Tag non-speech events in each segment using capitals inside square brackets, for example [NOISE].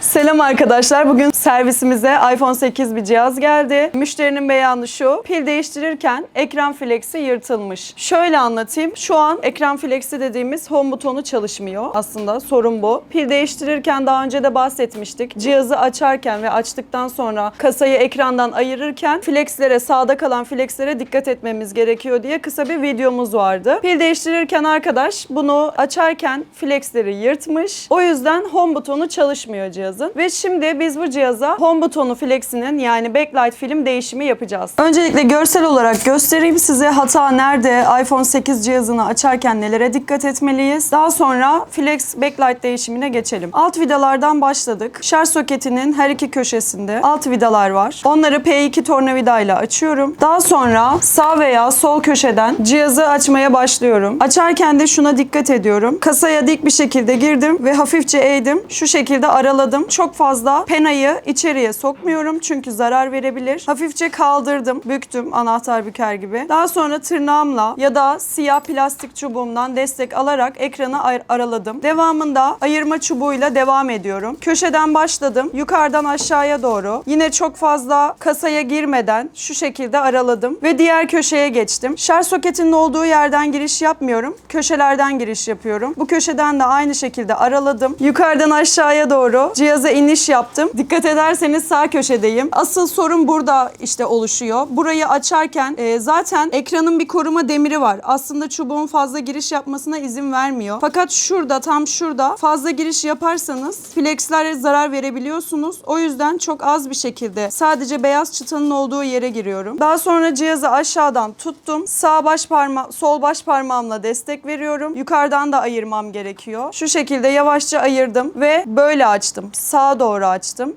Selam arkadaşlar. Bugün servisimize iPhone 8 bir cihaz geldi. Müşterinin beyanı şu. Pil değiştirirken ekran flexi yırtılmış. Şöyle anlatayım. Şu an ekran flexi dediğimiz home butonu çalışmıyor. Aslında sorun bu. Pil değiştirirken daha önce de bahsetmiştik. Cihazı açarken ve açtıktan sonra kasayı ekrandan ayırırken flexlere, sağda kalan flexlere dikkat etmemiz gerekiyor diye kısa bir videomuz vardı. Pil değiştirirken arkadaş bunu açarken flexleri yırtmış. O yüzden home butonu çalışmıyor cihazın. Ve şimdi biz bu cihaza home butonu flexinin yani backlight film değişimi yapacağız. Öncelikle görsel olarak göstereyim size hata nerede, iPhone 8 cihazını açarken nelere dikkat etmeliyiz. Daha sonra flex backlight değişimine geçelim. Alt vidalardan başladık. Şarj soketinin her iki köşesinde alt vidalar var. Onları P2 tornavidayla açıyorum. Daha sonra sağ veya sol köşeden cihazı açmaya başlıyorum. Açarken de şuna dikkat ediyorum. Kasaya dik bir şekilde girdim ve hafifçe eğdim. Şu şekilde araladım. Çok fazla penayı içeriye sokmuyorum çünkü zarar verebilir. Hafifçe kaldırdım, büktüm anahtar büker gibi. Daha sonra tırnağımla ya da siyah plastik çubuğumdan destek alarak ekranı ay- araladım. Devamında ayırma çubuğuyla devam ediyorum. Köşeden başladım. Yukarıdan aşağıya doğru. Yine çok fazla kasaya girmeden şu şekilde araladım ve diğer köşeye geçtim. Şarj soketinin olduğu yerden giriş yapmıyorum. Köşelerden giriş yapıyorum. Bu köşeden de aynı şekilde araladım. Yukarıdan aşağıya doğru cihaza iniş yaptım. Dikkat ederseniz sağ köşedeyim. Asıl sorun burada işte oluşuyor. Burayı açarken e, zaten ekranın bir koruma demiri var. Aslında çubuğun fazla giriş yapmasına izin vermiyor. Fakat şurada tam şurada fazla giriş yaparsanız flexlere zarar verebiliyorsunuz. O yüzden çok az bir şekilde sadece beyaz çıtanın olduğu yere giriyorum. Daha sonra cihazı aşağıdan tuttum. Sağ baş parma sol baş parmağımla destek veriyorum. Yukarıdan da ayırmam gerekiyor. Şu şekilde yavaşça ayırdım ve böyle açtım. Sağa doğru açtım.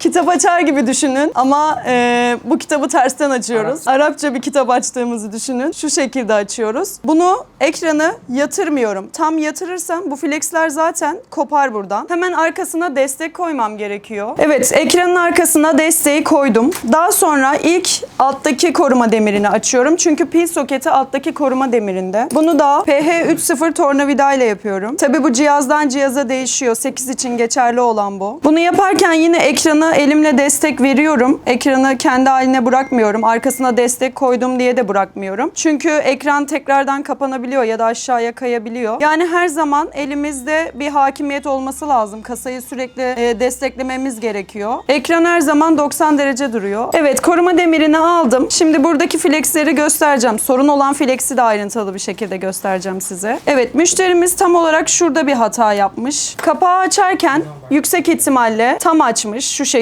Kitap açar gibi düşünün ama e, bu kitabı tersten açıyoruz. Arapça bir kitap açtığımızı düşünün. Şu şekilde açıyoruz. Bunu ekranı yatırmıyorum. Tam yatırırsam bu flexler zaten kopar buradan. Hemen arkasına destek koymam gerekiyor. Evet ekranın arkasına desteği koydum. Daha sonra ilk alttaki koruma demirini açıyorum. Çünkü pil soketi alttaki koruma demirinde. Bunu da PH30 tornavida ile yapıyorum. Tabi bu cihazdan cihaza değişiyor. 8 için geçerli olan bu. Bunu yaparken yine ekranı elimle destek veriyorum. Ekranı kendi haline bırakmıyorum. Arkasına destek koydum diye de bırakmıyorum. Çünkü ekran tekrardan kapanabiliyor ya da aşağıya kayabiliyor. Yani her zaman elimizde bir hakimiyet olması lazım. Kasayı sürekli e, desteklememiz gerekiyor. Ekran her zaman 90 derece duruyor. Evet koruma demirini aldım. Şimdi buradaki flexleri göstereceğim. Sorun olan flexi de ayrıntılı bir şekilde göstereceğim size. Evet müşterimiz tam olarak şurada bir hata yapmış. Kapağı açarken yüksek ihtimalle tam açmış şu şekilde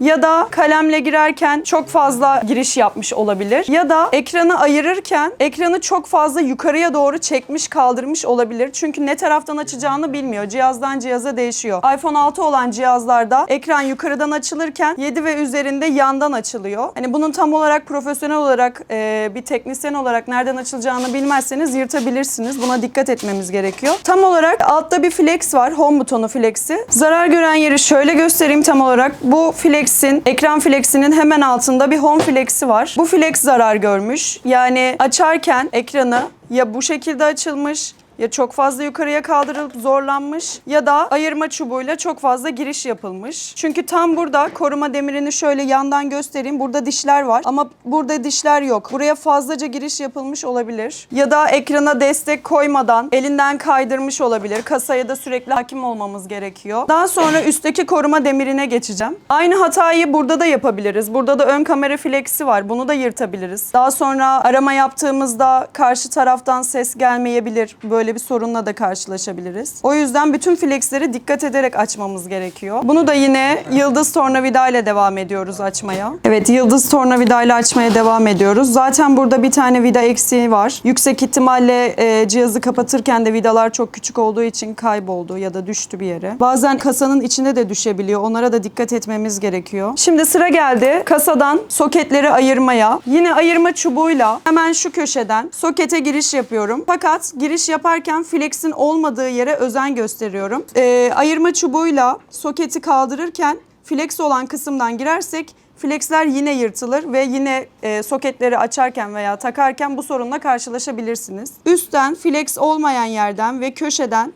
ya da kalemle girerken çok fazla giriş yapmış olabilir ya da ekranı ayırırken ekranı çok fazla yukarıya doğru çekmiş kaldırmış olabilir. Çünkü ne taraftan açacağını bilmiyor. Cihazdan cihaza değişiyor. iPhone 6 olan cihazlarda ekran yukarıdan açılırken 7 ve üzerinde yandan açılıyor. Hani bunun tam olarak profesyonel olarak e, bir teknisyen olarak nereden açılacağını bilmezseniz yırtabilirsiniz. Buna dikkat etmemiz gerekiyor. Tam olarak altta bir flex var. Home butonu flexi. Zarar gören yeri şöyle göstereyim tam olarak. Bu flexin, ekran flexinin hemen altında bir home flexi var. Bu flex zarar görmüş. Yani açarken ekranı ya bu şekilde açılmış ya çok fazla yukarıya kaldırılıp zorlanmış ya da ayırma çubuğuyla çok fazla giriş yapılmış. Çünkü tam burada koruma demirini şöyle yandan göstereyim. Burada dişler var ama burada dişler yok. Buraya fazlaca giriş yapılmış olabilir. Ya da ekrana destek koymadan elinden kaydırmış olabilir. Kasaya da sürekli hakim olmamız gerekiyor. Daha sonra üstteki koruma demirine geçeceğim. Aynı hatayı burada da yapabiliriz. Burada da ön kamera flexi var. Bunu da yırtabiliriz. Daha sonra arama yaptığımızda karşı taraftan ses gelmeyebilir. Böyle bir sorunla da karşılaşabiliriz. O yüzden bütün flexleri dikkat ederek açmamız gerekiyor. Bunu da yine yıldız tornavida ile devam ediyoruz açmaya. Evet yıldız tornavida ile açmaya devam ediyoruz. Zaten burada bir tane vida eksiği var. Yüksek ihtimalle e, cihazı kapatırken de vidalar çok küçük olduğu için kayboldu ya da düştü bir yere. Bazen kasanın içine de düşebiliyor. Onlara da dikkat etmemiz gerekiyor. Şimdi sıra geldi kasadan soketleri ayırmaya. Yine ayırma çubuğuyla hemen şu köşeden sokete giriş yapıyorum. Fakat giriş yaparken flexin olmadığı yere özen gösteriyorum. Ee, ayırma çubuğuyla soketi kaldırırken flex olan kısımdan girersek flexler yine yırtılır ve yine e, soketleri açarken veya takarken bu sorunla karşılaşabilirsiniz. Üstten flex olmayan yerden ve köşeden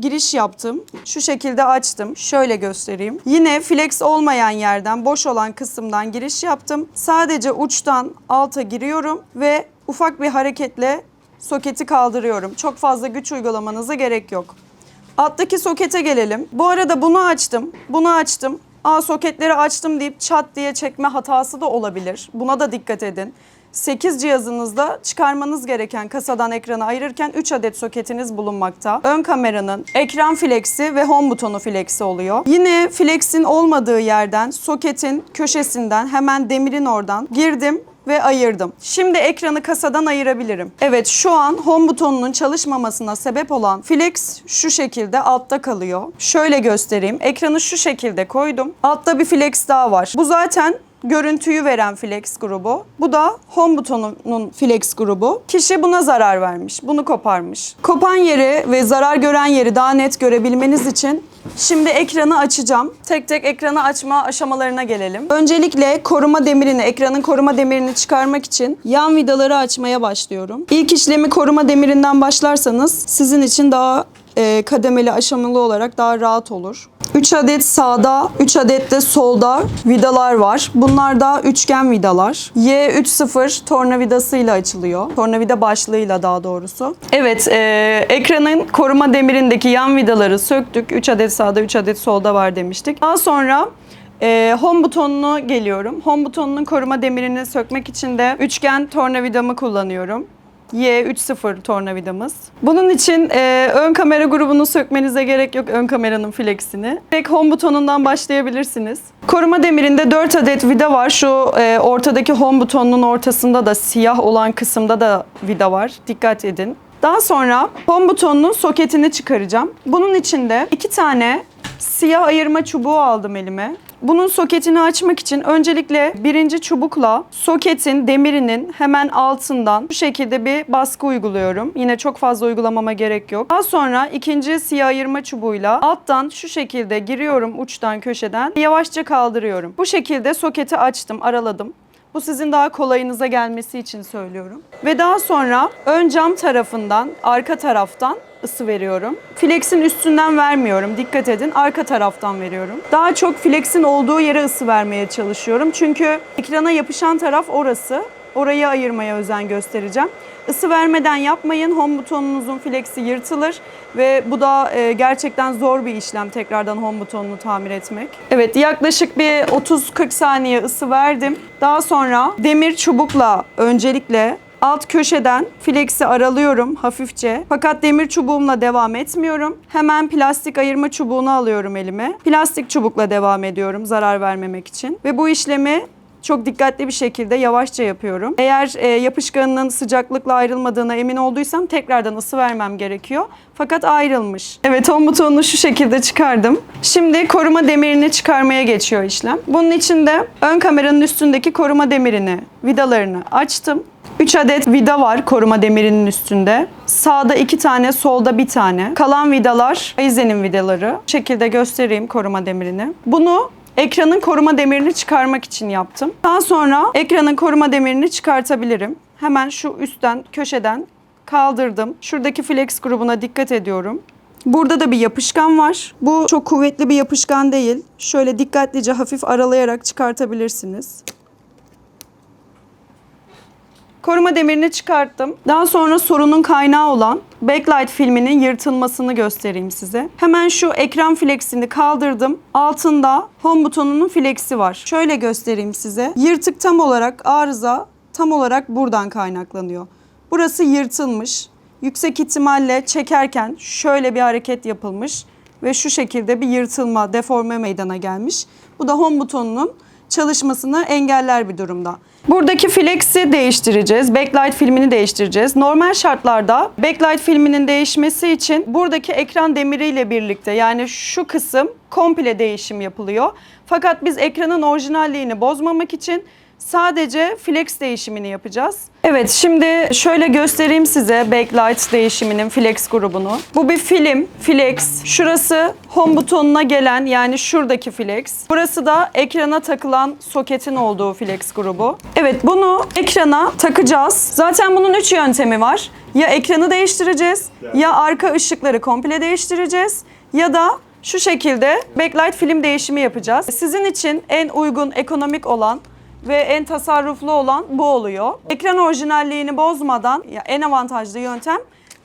giriş yaptım. Şu şekilde açtım. Şöyle göstereyim. Yine flex olmayan yerden, boş olan kısımdan giriş yaptım. Sadece uçtan alta giriyorum ve ufak bir hareketle soketi kaldırıyorum. Çok fazla güç uygulamanıza gerek yok. Alttaki sokete gelelim. Bu arada bunu açtım, bunu açtım. Aa soketleri açtım deyip çat diye çekme hatası da olabilir. Buna da dikkat edin. 8 cihazınızda çıkarmanız gereken kasadan ekranı ayırırken 3 adet soketiniz bulunmakta. Ön kameranın ekran flexi ve home butonu flexi oluyor. Yine flexin olmadığı yerden soketin köşesinden hemen demirin oradan girdim ve ayırdım. Şimdi ekranı kasadan ayırabilirim. Evet şu an home butonunun çalışmamasına sebep olan flex şu şekilde altta kalıyor. Şöyle göstereyim. Ekranı şu şekilde koydum. Altta bir flex daha var. Bu zaten görüntüyü veren flex grubu. Bu da home butonunun flex grubu. Kişi buna zarar vermiş. Bunu koparmış. Kopan yeri ve zarar gören yeri daha net görebilmeniz için Şimdi ekranı açacağım. Tek tek ekranı açma aşamalarına gelelim. Öncelikle koruma demirini, ekranın koruma demirini çıkarmak için yan vidaları açmaya başlıyorum. İlk işlemi koruma demirinden başlarsanız sizin için daha e, kademeli, aşamalı olarak daha rahat olur. 3 adet sağda, 3 adet de solda vidalar var. Bunlar da üçgen vidalar. Y30 tornavidasıyla açılıyor. Tornavida başlığıyla daha doğrusu. Evet, e, ekranın koruma demirindeki yan vidaları söktük. 3 adet sağda, 3 adet solda var demiştik. Daha sonra e, home butonuna geliyorum. Home butonunun koruma demirini sökmek için de üçgen tornavidamı kullanıyorum. Y30 tornavidamız. Bunun için e, ön kamera grubunu sökmenize gerek yok ön kameranın flexini. Direkt home butonundan başlayabilirsiniz. Koruma demirinde 4 adet vida var. Şu e, ortadaki home butonunun ortasında da siyah olan kısımda da vida var. Dikkat edin. Daha sonra home butonunun soketini çıkaracağım. Bunun için de iki tane siyah ayırma çubuğu aldım elime. Bunun soketini açmak için öncelikle birinci çubukla soketin demirinin hemen altından bu şekilde bir baskı uyguluyorum. Yine çok fazla uygulamama gerek yok. Daha sonra ikinci siyah ayırma çubuğuyla alttan şu şekilde giriyorum uçtan köşeden yavaşça kaldırıyorum. Bu şekilde soketi açtım, araladım. Bu sizin daha kolayınıza gelmesi için söylüyorum. Ve daha sonra ön cam tarafından, arka taraftan ısı veriyorum. Flex'in üstünden vermiyorum. Dikkat edin. Arka taraftan veriyorum. Daha çok flex'in olduğu yere ısı vermeye çalışıyorum. Çünkü ekrana yapışan taraf orası. Orayı ayırmaya özen göstereceğim. Isı vermeden yapmayın. Home butonunuzun flexi yırtılır ve bu da e, gerçekten zor bir işlem tekrardan home butonunu tamir etmek. Evet yaklaşık bir 30-40 saniye ısı verdim. Daha sonra demir çubukla öncelikle Alt köşeden flexi aralıyorum hafifçe. Fakat demir çubuğumla devam etmiyorum. Hemen plastik ayırma çubuğunu alıyorum elime. Plastik çubukla devam ediyorum zarar vermemek için. Ve bu işlemi çok dikkatli bir şekilde yavaşça yapıyorum. Eğer e, yapışkanının sıcaklıkla ayrılmadığına emin olduysam tekrardan ısı vermem gerekiyor. Fakat ayrılmış. Evet home butonunu şu şekilde çıkardım. Şimdi koruma demirini çıkarmaya geçiyor işlem. Bunun için de ön kameranın üstündeki koruma demirini, vidalarını açtım. 3 adet vida var koruma demirinin üstünde. Sağda 2 tane, solda bir tane. Kalan vidalar Aizen'in vidaları. Bu şekilde göstereyim koruma demirini. Bunu ekranın koruma demirini çıkarmak için yaptım. Daha sonra ekranın koruma demirini çıkartabilirim. Hemen şu üstten, köşeden kaldırdım. Şuradaki flex grubuna dikkat ediyorum. Burada da bir yapışkan var. Bu çok kuvvetli bir yapışkan değil. Şöyle dikkatlice hafif aralayarak çıkartabilirsiniz. Koruma demirini çıkarttım. Daha sonra sorunun kaynağı olan backlight filminin yırtılmasını göstereyim size. Hemen şu ekran flexini kaldırdım. Altında home butonunun flexi var. Şöyle göstereyim size. Yırtık tam olarak arıza tam olarak buradan kaynaklanıyor. Burası yırtılmış. Yüksek ihtimalle çekerken şöyle bir hareket yapılmış ve şu şekilde bir yırtılma, deforme meydana gelmiş. Bu da home butonunun çalışmasını engeller bir durumda. Buradaki flex'i değiştireceğiz. Backlight filmini değiştireceğiz. Normal şartlarda backlight filminin değişmesi için buradaki ekran demiriyle birlikte yani şu kısım komple değişim yapılıyor. Fakat biz ekranın orijinalliğini bozmamak için Sadece flex değişimini yapacağız. Evet şimdi şöyle göstereyim size backlight değişiminin flex grubunu. Bu bir film, flex. Şurası home butonuna gelen yani şuradaki flex. Burası da ekrana takılan soketin olduğu flex grubu. Evet bunu ekrana takacağız. Zaten bunun üç yöntemi var. Ya ekranı değiştireceğiz, ya arka ışıkları komple değiştireceğiz ya da şu şekilde backlight film değişimi yapacağız. Sizin için en uygun, ekonomik olan ve en tasarruflu olan bu oluyor. Ekran orijinalliğini bozmadan en avantajlı yöntem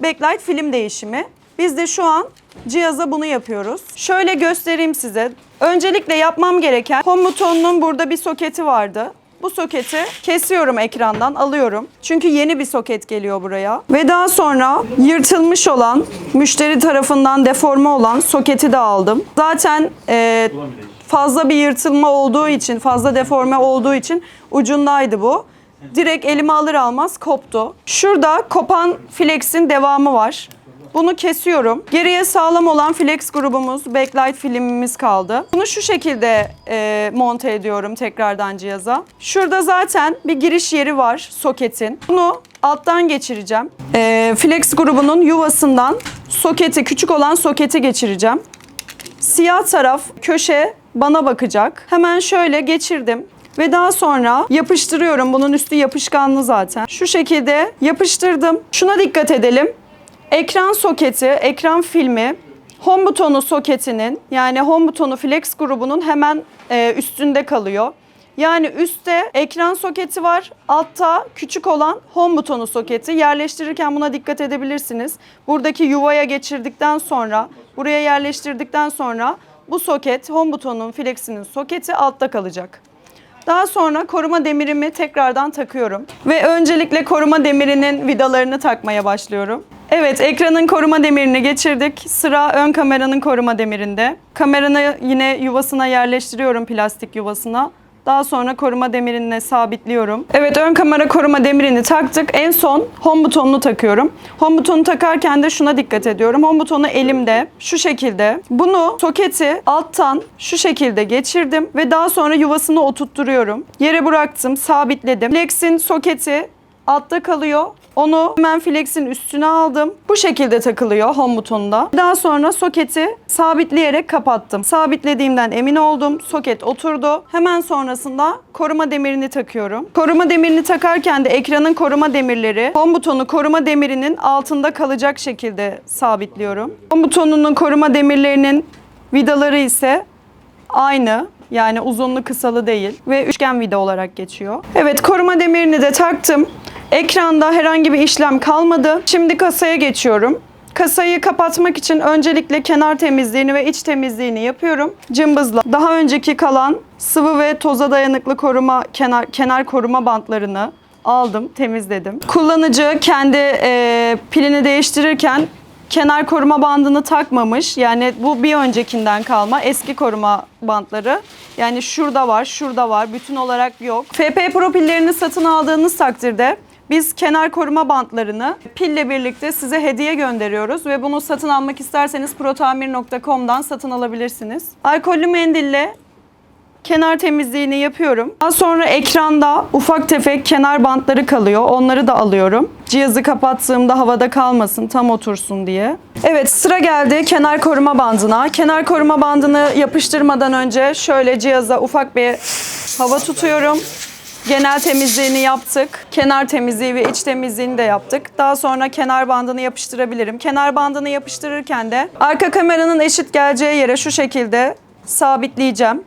backlight film değişimi. Biz de şu an cihaza bunu yapıyoruz. Şöyle göstereyim size. Öncelikle yapmam gereken home butonunun burada bir soketi vardı. Bu soketi kesiyorum ekrandan, alıyorum. Çünkü yeni bir soket geliyor buraya. Ve daha sonra yırtılmış olan, müşteri tarafından deforme olan soketi de aldım. Zaten e, fazla bir yırtılma olduğu için, fazla deforme olduğu için ucundaydı bu. Direkt elime alır almaz koptu. Şurada kopan flex'in devamı var. Bunu kesiyorum. Geriye sağlam olan flex grubumuz, backlight filmimiz kaldı. Bunu şu şekilde e, monte ediyorum tekrardan cihaza. Şurada zaten bir giriş yeri var soketin. Bunu alttan geçireceğim. E, flex grubunun yuvasından soketi, küçük olan soketi geçireceğim. Siyah taraf köşe bana bakacak. Hemen şöyle geçirdim. Ve daha sonra yapıştırıyorum. Bunun üstü yapışkanlı zaten. Şu şekilde yapıştırdım. Şuna dikkat edelim. Ekran soketi, ekran filmi home butonu soketinin yani home butonu flex grubunun hemen e, üstünde kalıyor. Yani üstte ekran soketi var, altta küçük olan home butonu soketi. Yerleştirirken buna dikkat edebilirsiniz. Buradaki yuvaya geçirdikten sonra, buraya yerleştirdikten sonra bu soket, home butonun flexinin soketi altta kalacak. Daha sonra koruma demirimi tekrardan takıyorum. Ve öncelikle koruma demirinin vidalarını takmaya başlıyorum. Evet, ekranın koruma demirini geçirdik. Sıra ön kameranın koruma demirinde. Kameranı yine yuvasına yerleştiriyorum plastik yuvasına. Daha sonra koruma demirine sabitliyorum. Evet ön kamera koruma demirini taktık. En son home butonunu takıyorum. Home butonu takarken de şuna dikkat ediyorum. Home butonu elimde şu şekilde. Bunu soketi alttan şu şekilde geçirdim ve daha sonra yuvasını oturtturuyorum. Yere bıraktım, sabitledim. Flex'in soketi altta kalıyor. Onu hemen flex'in üstüne aldım. Bu şekilde takılıyor home butonunda. Daha sonra soketi sabitleyerek kapattım. Sabitlediğimden emin oldum. Soket oturdu. Hemen sonrasında koruma demirini takıyorum. Koruma demirini takarken de ekranın koruma demirleri home butonu koruma demirinin altında kalacak şekilde sabitliyorum. Home butonunun koruma demirlerinin vidaları ise aynı. Yani uzunlu kısalı değil ve üçgen vida olarak geçiyor. Evet koruma demirini de taktım. Ekranda herhangi bir işlem kalmadı. Şimdi kasaya geçiyorum. Kasayı kapatmak için öncelikle kenar temizliğini ve iç temizliğini yapıyorum. Cımbızla. Daha önceki kalan sıvı ve toza dayanıklı koruma kenar kenar koruma bantlarını aldım, temizledim. Kullanıcı kendi e, pilini değiştirirken kenar koruma bandını takmamış. Yani bu bir öncekinden kalma eski koruma bantları. Yani şurada var, şurada var. Bütün olarak yok. FP Pro pillerini satın aldığınız takdirde biz kenar koruma bantlarını pille birlikte size hediye gönderiyoruz ve bunu satın almak isterseniz protamir.com'dan satın alabilirsiniz. Alkollü mendille kenar temizliğini yapıyorum. Daha sonra ekranda ufak tefek kenar bantları kalıyor. Onları da alıyorum. Cihazı kapattığımda havada kalmasın, tam otursun diye. Evet sıra geldi kenar koruma bandına. Kenar koruma bandını yapıştırmadan önce şöyle cihaza ufak bir hava tutuyorum. Genel temizliğini yaptık. Kenar temizliği ve iç temizliğini de yaptık. Daha sonra kenar bandını yapıştırabilirim. Kenar bandını yapıştırırken de arka kameranın eşit geleceği yere şu şekilde sabitleyeceğim.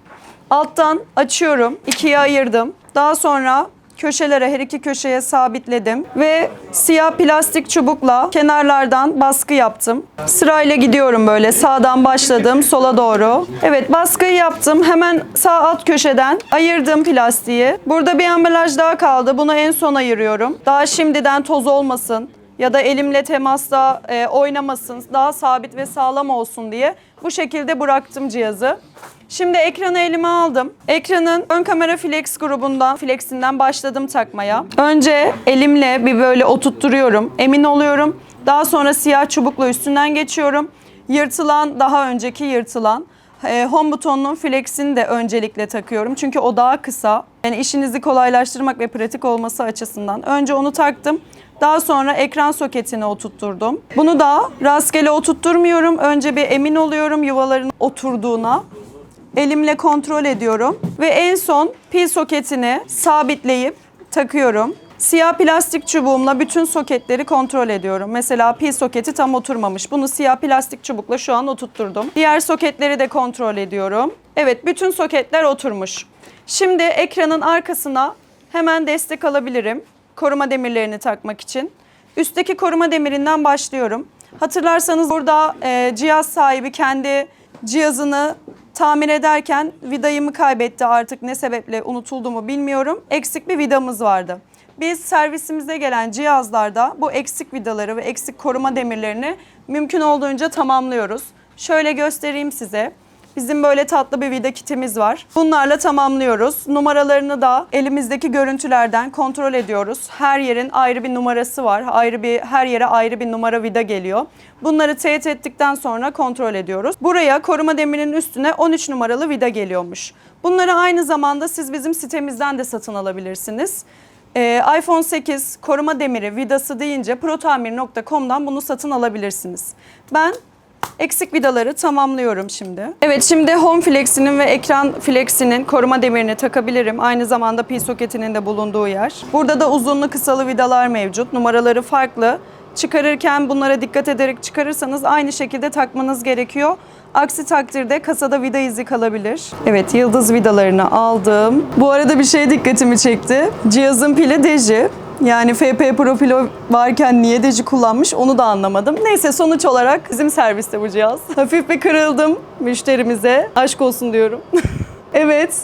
Alttan açıyorum. ikiye ayırdım. Daha sonra köşelere her iki köşeye sabitledim ve siyah plastik çubukla kenarlardan baskı yaptım. Sırayla gidiyorum böyle sağdan başladım sola doğru. Evet baskıyı yaptım. Hemen sağ alt köşeden ayırdım plastiği. Burada bir ambalaj daha kaldı. Bunu en son ayırıyorum. Daha şimdiden toz olmasın ya da elimle temasta e, oynamasın, daha sabit ve sağlam olsun diye bu şekilde bıraktım cihazı. Şimdi ekranı elime aldım. Ekranın ön kamera flex grubundan, flexinden başladım takmaya. Önce elimle bir böyle oturtturuyorum. Emin oluyorum. Daha sonra siyah çubukla üstünden geçiyorum. Yırtılan, daha önceki yırtılan. e, home butonunun flexini de öncelikle takıyorum. Çünkü o daha kısa. Yani işinizi kolaylaştırmak ve pratik olması açısından. Önce onu taktım. Daha sonra ekran soketine oturtturdum. Bunu da rastgele oturtturmuyorum. Önce bir emin oluyorum yuvaların oturduğuna. Elimle kontrol ediyorum. Ve en son pil soketini sabitleyip takıyorum. Siyah plastik çubuğumla bütün soketleri kontrol ediyorum. Mesela pil soketi tam oturmamış. Bunu siyah plastik çubukla şu an oturtturdum. Diğer soketleri de kontrol ediyorum. Evet, bütün soketler oturmuş. Şimdi ekranın arkasına hemen destek alabilirim. Koruma demirlerini takmak için. Üstteki koruma demirinden başlıyorum. Hatırlarsanız burada e, cihaz sahibi kendi cihazını tamir ederken vidayı mı kaybetti artık ne sebeple unutuldu mu bilmiyorum. Eksik bir vidamız vardı. Biz servisimize gelen cihazlarda bu eksik vidaları ve eksik koruma demirlerini mümkün olduğunca tamamlıyoruz. Şöyle göstereyim size. Bizim böyle tatlı bir vida kitimiz var. Bunlarla tamamlıyoruz. Numaralarını da elimizdeki görüntülerden kontrol ediyoruz. Her yerin ayrı bir numarası var. Ayrı bir her yere ayrı bir numara vida geliyor. Bunları teyit ettikten sonra kontrol ediyoruz. Buraya koruma demirinin üstüne 13 numaralı vida geliyormuş. Bunları aynı zamanda siz bizim sitemizden de satın alabilirsiniz. Ee, iPhone 8 koruma demiri vidası deyince protamir.com'dan bunu satın alabilirsiniz. Ben eksik vidaları tamamlıyorum şimdi. Evet şimdi home flex'inin ve ekran flex'inin koruma demirini takabilirim. Aynı zamanda pil soketinin de bulunduğu yer. Burada da uzunlu kısalı vidalar mevcut. Numaraları farklı. Çıkarırken bunlara dikkat ederek çıkarırsanız aynı şekilde takmanız gerekiyor. Aksi takdirde kasada vida izi kalabilir. Evet yıldız vidalarını aldım. Bu arada bir şey dikkatimi çekti. Cihazın pili deji. Yani FP Pro pili varken niye deji kullanmış onu da anlamadım. Neyse sonuç olarak bizim serviste bu cihaz. Hafif bir kırıldım müşterimize. Aşk olsun diyorum. [LAUGHS] evet.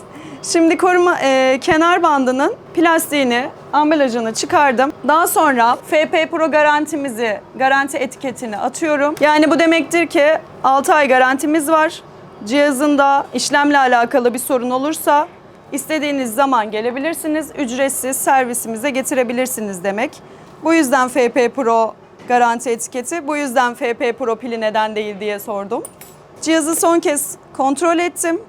Şimdi koruma e, kenar bandının plastiğini, ambalajını çıkardım. Daha sonra FP Pro garantimizi, garanti etiketini atıyorum. Yani bu demektir ki 6 ay garantimiz var. Cihazında işlemle alakalı bir sorun olursa istediğiniz zaman gelebilirsiniz. Ücretsiz servisimize getirebilirsiniz demek. Bu yüzden FP Pro garanti etiketi, bu yüzden FP Pro pili neden değil diye sordum. Cihazı son kez kontrol ettim.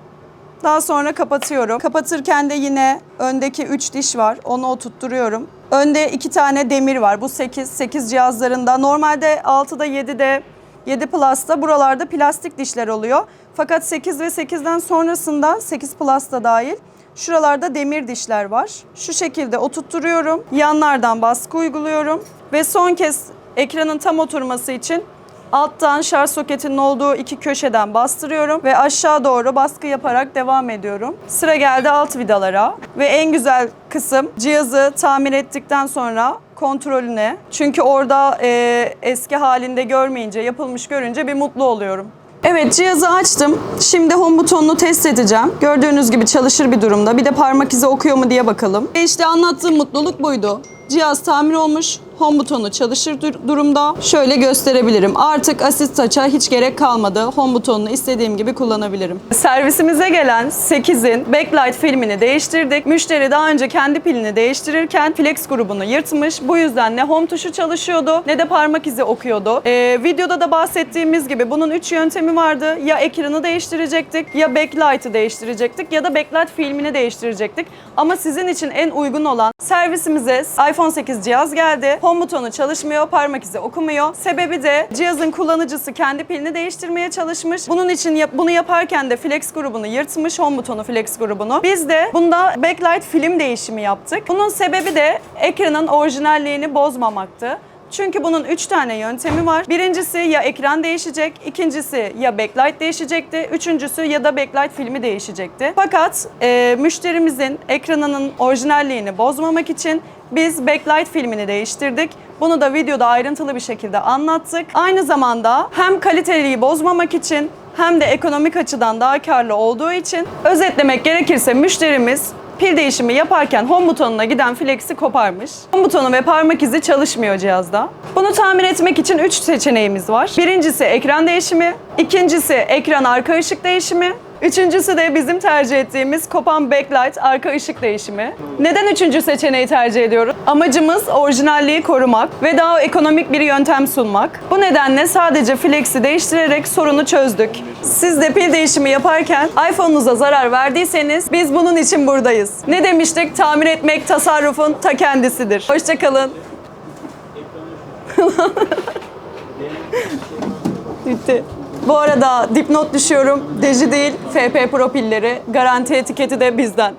Daha sonra kapatıyorum. Kapatırken de yine öndeki 3 diş var. Onu oturtturuyorum. Önde 2 tane demir var. Bu 8, 8 cihazlarında. Normalde 6'da 7'de 7 Plus'ta buralarda plastik dişler oluyor. Fakat 8 ve 8'den sonrasında 8 Plus'ta dahil şuralarda demir dişler var. Şu şekilde oturtturuyorum. Yanlardan baskı uyguluyorum. Ve son kez ekranın tam oturması için Alttan şarj soketinin olduğu iki köşeden bastırıyorum ve aşağı doğru baskı yaparak devam ediyorum. Sıra geldi alt vidalara ve en güzel kısım cihazı tamir ettikten sonra kontrolüne. Çünkü orada e, eski halinde görmeyince, yapılmış görünce bir mutlu oluyorum. Evet cihazı açtım. Şimdi home butonunu test edeceğim. Gördüğünüz gibi çalışır bir durumda. Bir de parmak izi okuyor mu diye bakalım. E işte anlattığım mutluluk buydu. Cihaz tamir olmuş. Home butonu çalışır dur- durumda. Şöyle gösterebilirim. Artık assist touch'a hiç gerek kalmadı. Home butonunu istediğim gibi kullanabilirim. Servisimize gelen 8'in backlight filmini değiştirdik. Müşteri daha önce kendi pilini değiştirirken flex grubunu yırtmış. Bu yüzden ne home tuşu çalışıyordu ne de parmak izi okuyordu. Ee, videoda da bahsettiğimiz gibi bunun 3 yöntemi vardı. Ya ekranı değiştirecektik, ya backlight'ı değiştirecektik ya da backlight filmini değiştirecektik. Ama sizin için en uygun olan servisimize iPhone 8 cihaz geldi. Home butonu çalışmıyor, parmak izi okumuyor. Sebebi de cihazın kullanıcısı kendi pilini değiştirmeye çalışmış. Bunun için yap- bunu yaparken de flex grubunu yırtmış, home butonu flex grubunu. Biz de bunda backlight film değişimi yaptık. Bunun sebebi de ekranın orijinalliğini bozmamaktı. Çünkü bunun üç tane yöntemi var. Birincisi ya ekran değişecek, ikincisi ya backlight değişecekti, üçüncüsü ya da backlight filmi değişecekti. Fakat e, müşterimizin ekranının orijinalliğini bozmamak için biz backlight filmini değiştirdik. Bunu da videoda ayrıntılı bir şekilde anlattık. Aynı zamanda hem kaliteliği bozmamak için hem de ekonomik açıdan daha karlı olduğu için özetlemek gerekirse müşterimiz pil değişimi yaparken home butonuna giden flexi koparmış. Home butonu ve parmak izi çalışmıyor cihazda. Bunu tamir etmek için 3 seçeneğimiz var. Birincisi ekran değişimi, ikincisi ekran arka ışık değişimi, Üçüncüsü de bizim tercih ettiğimiz Kopan Backlight arka ışık değişimi. Neden üçüncü seçeneği tercih ediyoruz? Amacımız orijinalliği korumak ve daha ekonomik bir yöntem sunmak. Bu nedenle sadece flexi değiştirerek sorunu çözdük. Siz de pil değişimi yaparken iPhone'unuza zarar verdiyseniz biz bunun için buradayız. Ne demiştik? Tamir etmek tasarrufun ta kendisidir. Hoşçakalın. [LAUGHS] Bitti. Bu arada dipnot düşüyorum. Deji değil, FP Pro pilleri. Garanti etiketi de bizden.